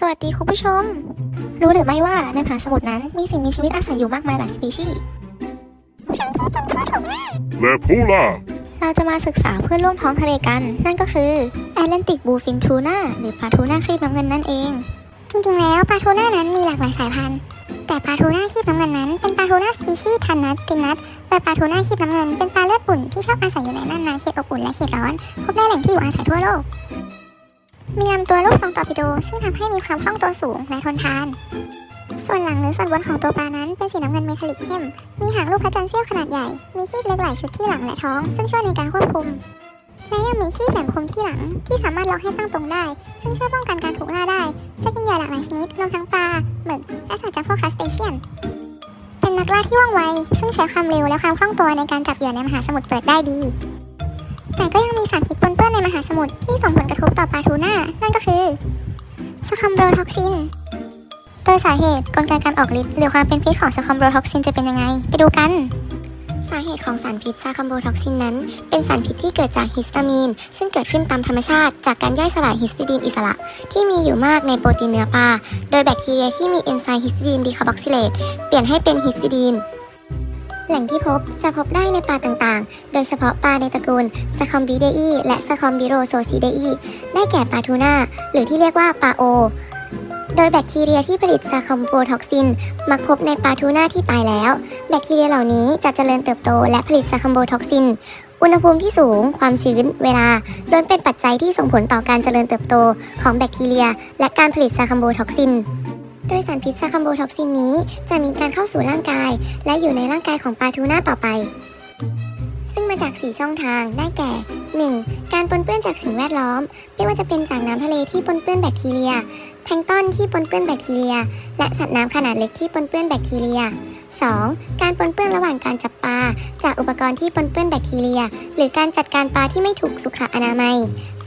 สวัสดีคุณผู้ชม รู้หรือไม่ว่าในมหาสมุทรนั้นมีสิ่งมีชีวิตอาศัยอยู่มากมายหลายสปีชีส์และผู้ล่าเราจะมาศึกษาเพื่อนร่วมท้องทะเลกัน นั่นก็คือแอตแลนติกบูฟินทูน่าหรือปลาทูน่าครีบน้ำเงินนั่นเอง จริงๆ แล้วปลาทูน่านั้นมีหลากหลายสายพันธุ์ แต่ปลาทูน่าคีบน้ำเงินนั้นเป็นปลาทูน่าสปีชีส์ทันนัทตินนัทโดยปลาทูน่าคีบน้ำเงินเป็นปลาเลือดปุ่นที่ชอบอาศัยอยู่ในน่านน้ำเขตอบอุ่นและเขตร้อนพบได้แหล่งที่อยู่อาศัยทั่วโลก มีลำตัวรูปทรงตอร์ปิโด ซึ่งทำให้มีความคล่องตัวสูงและทนทาน ส่วนหลังหรือส่วนบนของตัวปลานั้นเป็นสีน้ำเงินเมทัลลิกเข้ม มีหางลูกพระจันทร์เสี้ยวขนาดใหญ่ มีคีบเล็กหลายชุดที่หลังและท้อง ซึ่งช่วยในการควบคุม และยังมีคีบแหลมคมที่หลัง ที่สามารถล็อกให้ตั้งตรงได้ ซึ่งช่วยป้องกันการถูกล่าได้ จะกินเหยื่อหลากหลายชนิดรวมทั้งปลาหมึกและสัตว์จำพวกครัสเตเชียน เป็นนักล่าที่ว่องไว ซึ่งใช้ความเร็วและความคล่องตัวในการจับเหยื่อในมหาสมุทรเปิดได้ดี แต่ก็ยังมีสารพิษ ในมหาสมุทรที่ส่งผลกระทบต่อปลาทูน่านั่นก็คือสคอมโบรท็อกซิน โดยสาเหตุกลไกการออกฤทธิ์หรือความเป็นพิษของสคอมโบรท็อกซินจะเป็นยังไง ไปดูกัน สาเหตุของสารพิษซาคอมโบท็อกซินนั้น เป็นสารพิษที่เกิดจากฮิสตามีน ซึ่งเกิดขึ้นตามธรรมชาติ จากการย่อยสลายฮิสติดีนอิสระ ที่มีอยู่มากในโปรตีนเนื้อปลา โดยแบคทีเรียที่มีเอนไซม์ฮิสติดีนดีคาร์บอกซิเลตเปลี่ยนให้เป็นฮิสติดีน แหล่งที่พบจะพบได้ในปลาต่างๆ โดยเฉพาะปลาในตระกูลซาคอมบิเดอีและซาคอมบิโรโซซิเดอีได้แก่ปลาทูน่าหรือที่เรียกว่าปลาโอ โดยแบคทีเรียที่ผลิตซาคอมโบท็อกซิน มักพบในปลาทูน่าที่ตายแล้ว แบคทีเรียเหล่านี้จะเจริญเติบโตและผลิตซาคอมโบท็อกซิน อุณหภูมิที่สูง ความชื้น เวลาล้วนเป็นปัจจัยที่ส่งผลต่อการเจริญเติบโตของแบคทีเรีย และการผลิตซาคอมโบท็อกซิน โดยสารพิษซาคัมโบท็อกซินนี้ จะมีการเข้าสู่ร่างกาย และอยู่ในร่างกายของปลาทูน่าต่อไป ซึ่งมาจาก 4 ช่องทาง ได้แก่ 1. การปนเปื้อนจากสิ่งแวดล้อม ไม่ว่าจะเป็นจากน้ำทะเลที่ปนเปื้อนแบคทีเรีย แพลงต้นที่ปนเปื้อนแบคทีเรีย และสัตว์น้ำขนาดเล็กที่ปนเปื้อนแบคทีเรีย 2. การปนเปื้อนระหว่างการจับปลา จากอุปกรณ์ที่ปนเปื้อนแบคทีเรีย หรือการจัดการปลาที่ไม่ถูกสุขอนามัย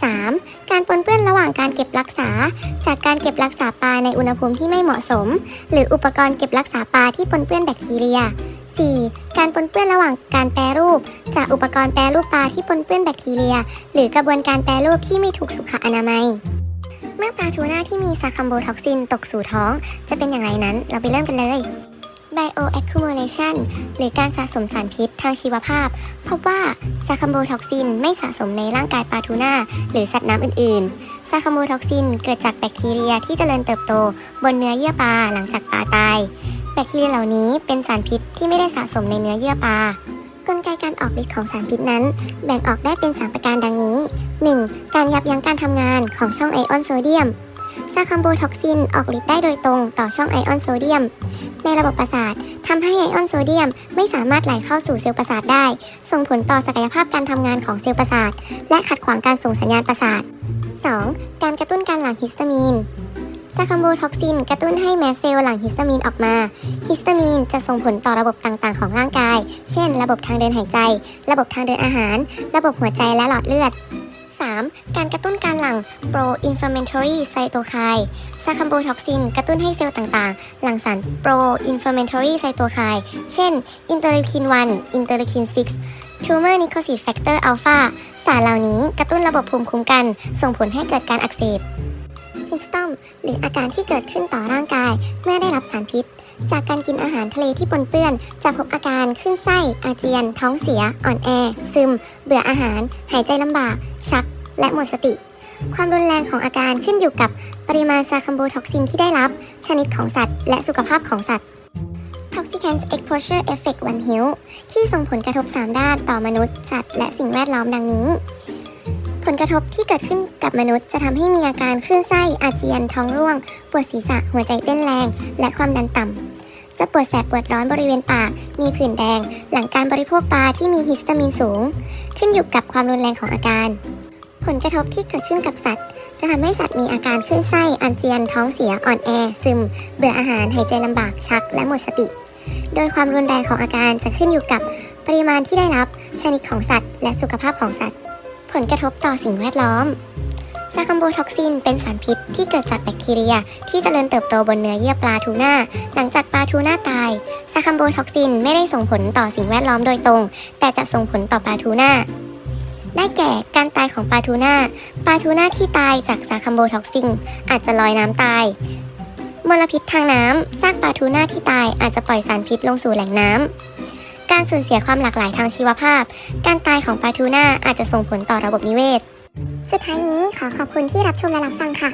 3. การปนเปื้อนระหว่างการเก็บรักษา จากการเก็บรักษาปลาในอุณหภูมิที่ไม่เหมาะสม หรืออุปกรณ์เก็บรักษาปลาที่ปนเปื้อนแบคทีเรีย 4. การปนเปื้อนระหว่างการแปรรูป จากอุปกรณ์แปรรูปปลาที่ปนเปื้อนแบคทีเรีย หรือกระบวนการแปรรูปที่ไม่ถูกสุขอนามัย เมื่อปลาทูน่าที่มีซาคัมโบท็อกซินตกสู่ท้อง จะเป็นอย่างไรนั้นเราไปเริ่มกันเลย bioaccumulation หรือการสะสมสารพิษทางชีวภาพ พบว่าซาคัมโบท็อกซินไม่สะสมในร่างกายปลาทูน่าหรือสัตว์น้ำอื่น ๆ ซาคัมโบท็อกซินเกิดจากแบคทีเรียที่เจริญเติบโต บนเนื้อเยื่อปลาหลังจากปลาตาย แบคทีเรียเหล่านี้เป็นสารพิษที่ไม่ได้สะสมในเนื้อเยื่อปลากลไกการออกฤทธิ์ของสารพิษนั้น แบ่งออกได้เป็น3ประการดังนี้ 1. การยับยั้งการทำงานของช่องไอออนโซเดียมซาคัมโบท็อกซินออกฤทธิ์ได้โดยตรงต่อช่องไอออนโซเดียม ในระบบประสาททำให้ไอออนโซเดียม ไม่สามารถไหลเข้าสู่เซลล์ประสาทได้ ส่งผลต่อศักยภาพการทำงานของเซลล์ประสาท และขัดขวางการส่งสัญญาณประสาท 2. การกระตุ้นการหลั่งฮิสตามีนซาคัมโบท็อกซินกระตุ้นให้แมสเซลล์หลั่งฮิสตามีนออกมา ฮิสตามีนจะส่งผลต่อระบบต่างๆ ของร่างกาย เช่น ระบบทางเดินหายใจ ระบบทางเดินอาหาร ระบบหัวใจและหลอดเลือด 3. การกระตุ้นการหลั่ง pro inflammatory cytokine ซาคัมโบท็อกซิน กระตุ้นให้เซลล์ต่างๆ หลั่งสาร pro inflammatory cytokine เช่น อินเตอร์ลิคิน 1 อินเตอร์ลิคิน 6 tumor necrosis factor alpha สารเหล่านี้กระตุ้นระบบภูมิคุ้มกัน ส่งผลให้เกิดการอักเสบซิมสตอมหรืออาการที่เกิดขึ้นต่อร่างกาย เมื่อได้รับสารพิษ จากการกินอาหารทะเลที่ปนเปื้อน จะพบอาการขึ้นไส้ อาเจียน ท้องเสีย อ่อนแอ ซึม เบื่ออาหาร หายใจลำบาก ชัก และหมดสติ ความรุนแรงของอาการขึ้นอยู่กับปริมาณซาคัมโบท็อกซินที่ได้รับ ชนิดของสัตว์ และสุขภาพของสัตว์ Toxicants Exposure Effect One Health ที่ส่งผลกระทบ 3 ด้านต่อมนุษย์ สัตว์ และสิ่งแวดล้อมดังนี้ผลกระทบที่เกิดขึ้นกับมนุษย์จะทำให้มีอาการคลื่นไส้อาเจียนท้องร่วง ปวดศีรษะหัวใจเต้นแรง และความดันต่ำ จะปวดแสบปวดร้อนบริเวณปาก มีผื่นแดง หลังการบริโภคปลาที่มีฮิสตามีนสูง ขึ้นอยู่กับความรุนแรงของอาการ ผลกระทบที่เกิดขึ้นกับสัตว์ จะทำให้สัตว์มีอาการคลื่นไส้อาเจียนท้องเสียอ่อนแอ ซึม เบื่ออาหารหายใจลำบากชัก และหมดสติ โดยความรุนแรงของอาการจะขึ้นอยู่กับปริมาณที่ได้รับชนิดของสัตว์ และสุขภาพของสัตว์ ผลกระทบต่อสิ่งแวดล้อม ซาคัมโบท็อกซินเป็นสารพิษที่เกิดจากแบคทีเรีย ที่เจริญเติบโตบนเนื้อเยื่อปลาทูน่า หลังจากปลาทูน่าตายซาคัมโบท็อกซินไม่ได้ส่งผลต่อสิ่งแวดล้อมโดยตรง แต่จะส่งผลต่อปลาทูน่าได้แก่การตายของปลาทูน่า ปลาทูน่าที่ตายจากสารคัมโบท็อกซินอาจจะลอยน้ำตาย มลพิษทางน้ำซากปลาทูน่าที่ตายอาจจะปล่อยสารพิษลงสู่แหล่งน้ำ การสูญเสียความหลากหลายทางชีวภาพ การตายของปลาทูน่าอาจจะส่งผลต่อระบบนิเวศ สุดท้ายนี้ขอขอบคุณที่รับชมและรับฟังค่ะ